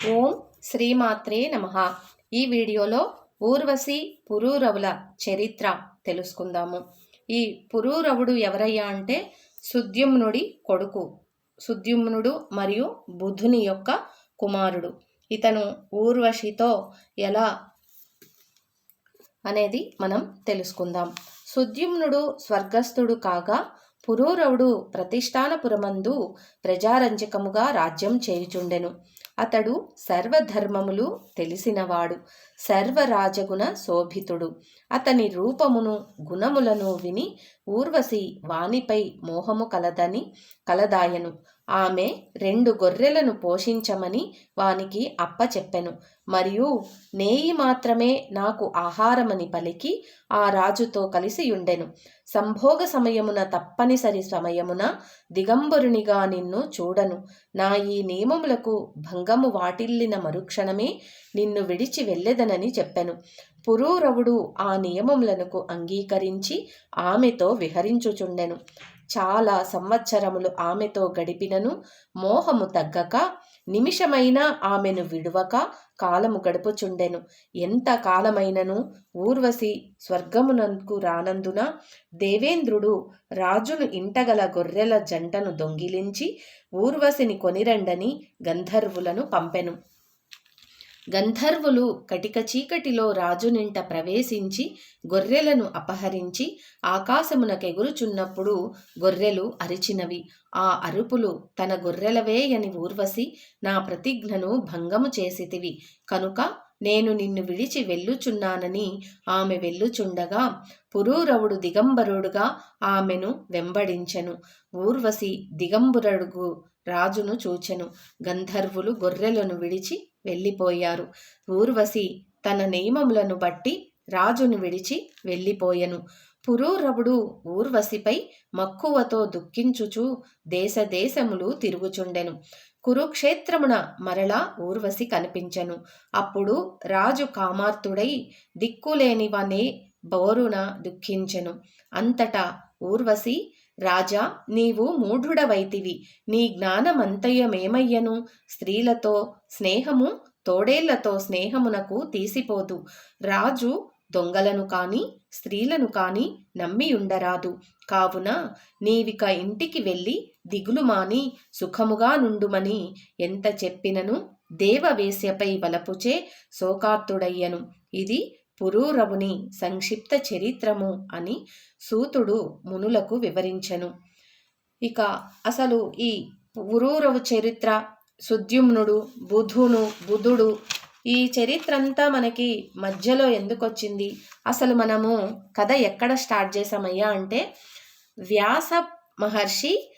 ఓం శ్రీమాత్రే నమ. ఈ వీడియోలో ఊర్వశి పురూరవుల చరిత్ర తెలుసుకుందాము. ఈ పురూరవుడు ఎవరయ్యా అంటే సుద్యుమ్నుడి కొడుకు. సుద్యుమ్నుడు మరియు బుధుని యొక్క కుమారుడు. ఇతను ఊర్వశితో ఎలా అనేది మనం తెలుసుకుందాం. సుద్యుమ్నుడు స్వర్గస్థుడు కాగా పురూరవుడు ప్రతిష్టానపురమందు ప్రజారంజకముగా రాజ్యం చేయుచుండెను. అతడు సర్వధర్మములు తెలిసినవాడు సర్వరాజగుణ శోభితుడు. అతని రూపమును గుణములను విని ఊర్వశి వానిపై మోహము కలదని కలదాయను. ఆమె రెండు గొర్రెలను పోషించమని వానికి అప్పచెప్పెను మరియు నేయి మాత్రమే నాకు ఆహారమని పలికి ఆ రాజుతో కలిసి ఉండెను సంభోగ సమయమున తప్పనిసరి సమయమున దిగంబరునిగా నిన్ను చూడను. నా ఈ నియమములకు భంగము వాటిల్లిన మరుక్షణమే నిన్ను విడిచి వెళ్ళెదనని చెప్పెను. పురూరవుడు ఆ నియమములకు అంగీకరించి ఆమెతో విహరించుచుండెను. చాలా సంవత్సరములు ఆమెతో గడిపినను మోహము తగ్గక నిమిషమైనా ఆమెను విడువక కాలము గడుపుచుండెను. ఎంత కాలమైనను ఊర్వశి స్వర్గమునకు రానందున దేవేంద్రుడు రాజును ఇంటగల గొర్రెల జంటను దొంగిలించి ఊర్వశిని కొనిరండని గంధర్వులను పంపెను. గంధర్వులు కటిక చీకటిలో రాజునింట ప్రవేశించి గొర్రెలను అపహరించి ఆకాశమునకెగురుచున్నప్పుడు గొర్రెలు అరిచినవి. ఆ అరుపులు తన గొర్రెలవే అని ఊర్వశి నా ప్రతిజ్ఞను భంగము చేసితివి. కనుక నేను నిన్ను విడిచి వెళ్ళుచున్నానని ఆమె వెళ్ళుచుండగా పురూరవుడు దిగంబరుడుగా ఆమెను వెంబడించెను. ఊర్వశి దిగంబరుడుగు రాజును చూచెను. గంధర్వులు గొర్రెలను విడిచి వెళ్ళిపోయారు. ఊర్వశి తన నియమములను బట్టి రాజును విడిచి వెళ్ళిపోయెను. పురూరవుడు ఊర్వశిపై మక్కువతో దుఃఖించుచు దేశదేశములు తిరుగుచుండెను. కురుక్షేత్రమున మరలా ఊర్వశి కనిపించను. అప్పుడు రాజు కామార్తుడై దిక్కులేనివనే బోరున దుఃఖించెను. అంతటా ఊర్వశి రాజా నీవు మూఢుడవైతివి. నీ జ్ఞానమంతయమేమయ్యను? స్త్రీలతో స్నేహము తోడేళ్ళతో స్నేహమునకు తీసిపోదు. రాజు దొంగలను కాని స్త్రీలను కాని నమ్మి ఉండరాదు కావున నీవిక ఇంటికి వెళ్ళి దిగులు మాని సుఖముగా నుండుమని ఎంత చెప్పినను దేవవేశ్యపై వలపుచే శోకార్తుడయ్యను. ఇది పురూరవుని సంక్షిప్త చరిత్రము అని సూతుడు మునులకు వివరించెను. ఇక అసలు ఈ పురూరవు చరిత్ర సుద్యుమ్నుడు బుధును బుధుడు ఈ చరిత్ర అంతా మనకి మధ్యలో ఎందుకు వచ్చింది అసలు మనము కథ ఎక్కడ స్టార్ట్ చేసామయ్యా అంటే వ్యాస మహర్షి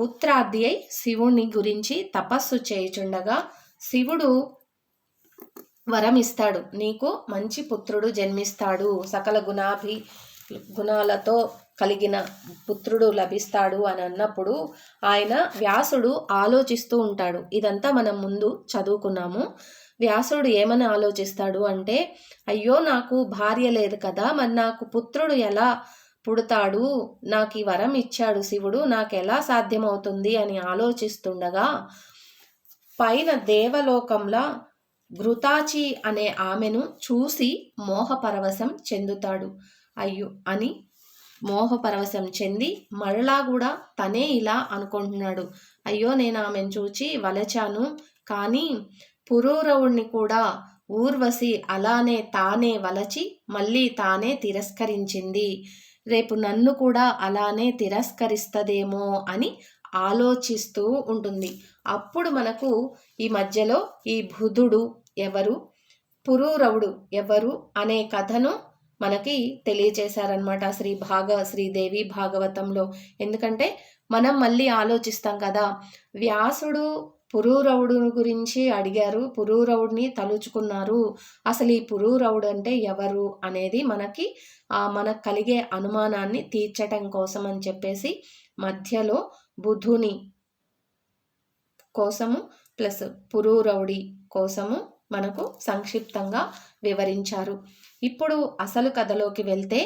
పుత్రాది అయి శివుని గురించి తపస్సు చేయుచుండగా శివుడు వరం ఇస్తాడు. నీకు మంచి పుత్రుడు జన్మిస్తాడు. సకల గుణాభి గుణాలతో కలిగిన పుత్రుడు లభిస్తాడు అని అన్నప్పుడు ఆయన వ్యాసుడు ఆలోచిస్తూ ఉంటాడు. ఇదంతా మనం ముందు చదువుకున్నాము. వ్యాసుడు ఏమని ఆలోచిస్తాడు అంటే అయ్యో నాకు భార్య లేదు కదా మరి నాకు పుత్రుడు ఎలా పుడతాడు? నాకు ఈ వరం ఇచ్చాడు శివుడు నాకు ఎలా సాధ్యమవుతుంది అని ఆలోచిస్తుండగా పైన దేవలోకంలో ఘృతాచి అనే ఆమెను చూసి మోహపరవశం చెందుతాడు. అయ్యో అని మోహపరవశం చెంది మరలా కూడా తనే ఇలా అనుకుంటున్నాడు. అయ్యో నేను ఆమెను చూచి వలచాను కానీ పురూరవుణ్ణి కూడా ఊర్వశి అలానే తానే వలచి మళ్ళీ తానే తిరస్కరించింది. రేపు నన్ను కూడా అలానే తిరస్కరిస్తదేమో అని ఆలోచిస్తూ ఉంటుంది. అప్పుడు మనకు ఈ మధ్యలో ఈ బుధుడు ఎవరు పురూరవుడు ఎవరు అనే కథను మనకి తెలియచేశారనమాట శ్రీ భాగ శ్రీదేవి భాగవతంలో. ఎందుకంటే మనం మళ్ళీ ఆలోచిస్తాం కదా వ్యాసుడు పురూరవుడు గురించి అడిగారు. పురూరవుడిని తలుచుకున్నారు. అసలు ఈ పురూరవుడు అంటే ఎవరు అనేది మనకి మనకు కలిగే అనుమానాన్ని తీర్చటం కోసం అని చెప్పేసి మధ్యలో బుధుని కోసము ప్లస్ పురూరవుడి కోసము మనకు సంక్షిప్తంగా వివరించారు. ఇప్పుడు అసలు కథలోకి వెళ్తే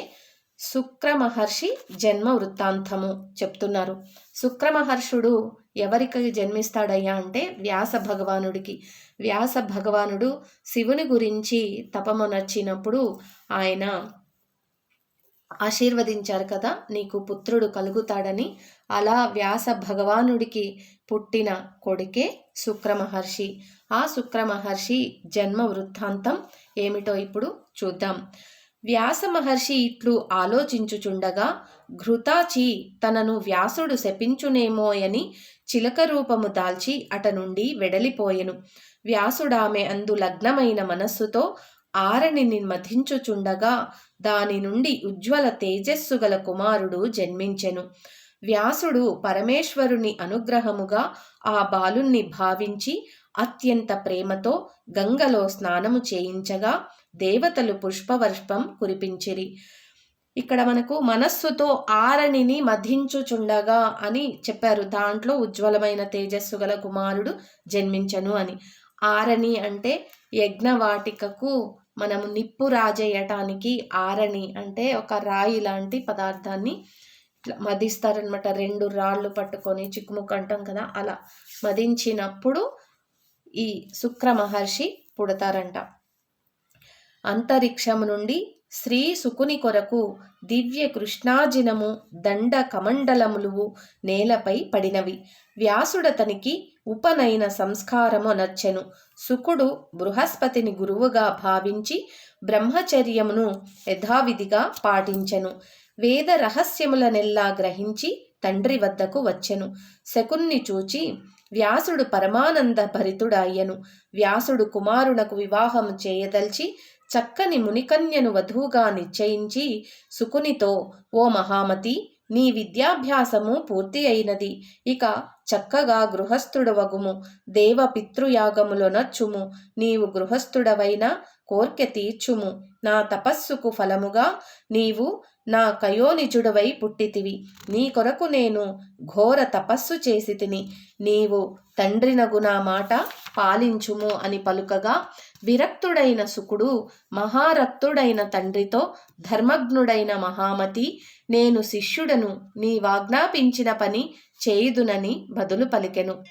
శుక్ర మహర్షి జన్మ వృత్తాంతము చెప్తున్నారు. శుక్ర మహర్షుడు ఎవరికి జన్మిస్తాడయ్యా అంటే వ్యాస భగవానుడికి. వ్యాస భగవానుడు శివుని గురించి తపమునర్చినప్పుడు ఆయన ఆశీర్వదించారు కదా నీకు పుత్రుడు కలుగుతాడని. అలా వ్యాస భగవానుడికి పుట్టిన కొడుకే శుక్రమహర్షి. ఆ శుక్రమహర్షి జన్మ వృత్తాంతం ఏమిటో ఇప్పుడు చూద్దాం. వ్యాస మహర్షి ఇట్లు ఆలోచించుచుండగా ఘృతాచి తనను వ్యాసుడు శపించునేమోయని చిలక రూపము దాల్చి అట నుండి వెడలిపోయెను. వ్యాసుడామె అందు లగ్నమైన మనస్సుతో ఆరణిని మధించుచుండగా దాని నుండి ఉజ్వల తేజస్సు గల కుమారుడు జన్మించెను. వ్యాసుడు పరమేశ్వరుని అనుగ్రహముగా ఆ బాలుణ్ణి భావించి అత్యంత ప్రేమతో గంగలో స్నానము చేయించగా దేవతలు పుష్పవర్షం కురిపించిరి. ఇక్కడ మనకు మనస్సుతో ఆరణిని మధించుచుండగా అని చెప్పారు. దాంట్లో ఉజ్వలమైన తేజస్సు గల కుమారుడు జన్మించను అని. ఆరణి అంటే యజ్ఞవాటికకు మనము నిప్పు రాజేయటానికి ఆరణి అంటే ఒక రాయి లాంటి పదార్థాన్ని ఇట్లా మదిస్తారనమాట రెండు రాళ్ళు పట్టుకొని చిక్కుముక్కు అంటాం కదా అలా మదించినప్పుడు ఈ శుక్ర మహర్షి పుడతారంట. అంతరిక్షము నుండి శ్రీ సుకుని కొరకు దివ్య కృష్ణాజినము దండ కమండలములు నేలపై పడినవి. వ్యాసుడతనికి ఉపనయన సంస్కారము నచ్చెను సుకుడు బృహస్పతిని గురువుగా భావించి బ్రహ్మచర్యమును యథావిధిగా పాటించెను. వేద రహస్యములనెల్లా గ్రహించి తండ్రి వద్దకు వచ్చెను. శకున్ని చూచి వ్యాసుడు పరమానంద భరితుడాయ్యను. వ్యాసుడు కుమారునకు వివాహం చేయదల్చి చక్కని మునికన్యను వధువుగా నిశ్చయించి సుకునితో ఓ మహామతి నీ విద్యాభ్యాసము పూర్తి అయినది. ఇక చక్కగా గృహస్థుడవగుము. దేవ పితృయాగములో నచ్చుము నీవు గృహస్థుడవైన కోర్కె తీర్చుము. నా తపస్సుకు ఫలముగా నీవు నా కయోనిజుడవై పుట్టితివి. నీ కొరకు నేను ఘోర తపస్సు చేసి తిని నీవు తండ్రినగు నా మాట పాలించుము అని పలుకగా విరక్తుడైన సుకుడు మహారక్తుడైన తండ్రితో ధర్మజ్ఞుడైన మహామతి నేను శిష్యుడను నీ వాజ్ఞాపించిన పని చేయుదునని బదులు పలికెను.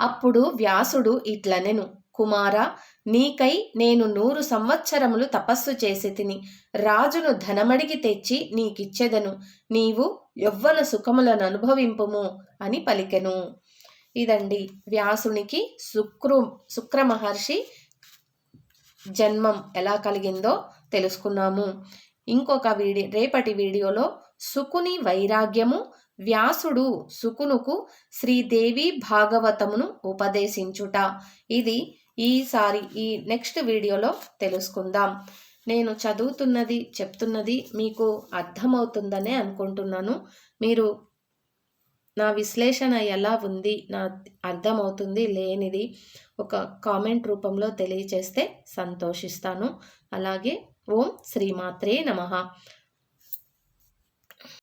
అప్పుడు వ్యాసుడు ఇట్లనెను. కుమార నీకై నేను నూరు సంవత్సరములు తపస్సు చేసి తిని రాజును ధనమడిగి తెచ్చి నీకిచ్చెదను. నీవు యవ్వన సుఖములను అనుభవింపుము అని పలికెను. ఇదండి వ్యాసునికి శుక్రు శుక్ర మహర్షి జన్మం ఎలా కలిగిందో తెలుసుకున్నాము. ఇంకొక వీడియో రేపటి వీడియోలో సుకుని వైరాగ్యము వ్యాసుడు సుకునుకు శ్రీదేవి భాగవతమును ఉపదేశించుట. ఇది ఈసారి ఈ నెక్స్ట్ వీడియోలో తెలుసుకుందాం. నేను చదువుతున్నది చెప్తున్నది మీకు అర్థమవుతుందనే అనుకుంటున్నాను. మీరు నా విశ్లేషణ ఎలా ఉంది? నా అర్థమవుతుంది లేనిది ఒక కామెంట్ రూపంలో తెలియచేస్తే సంతోషిస్తాను. అలాగే ఓం శ్రీమాత్రే నమ.